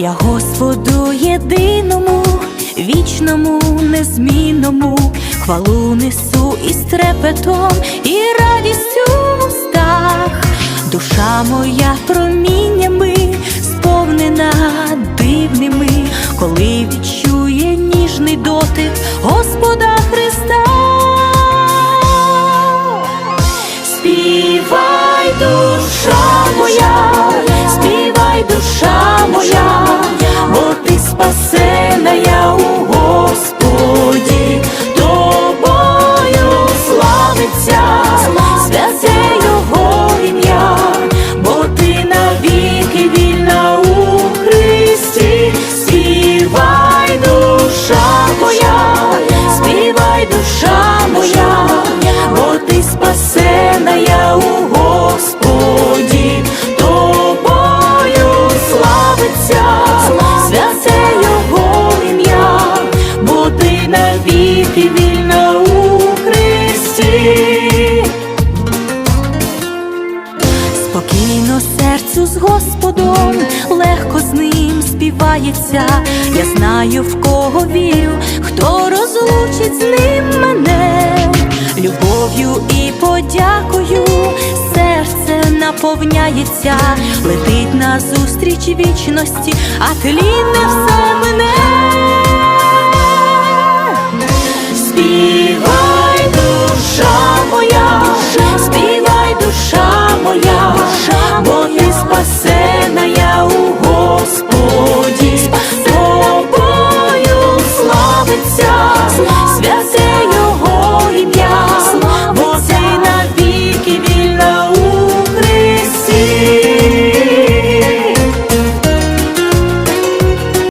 Я Господу єдиному, вічному, незмінному, хвалу несу із трепетом, і радістю в устах, душа моя проміннями сповнена дивними, коли відчує ніжний дотик Господа Христа. Співай душа моя, співай душа. Спокійно серцю з Господом, легко з ним співається. Я знаю, в кого вірю, хто розлучить з ним мене, любов'ю і подякою серце наповняється, летить назустріч вічності, а тлінне все мене.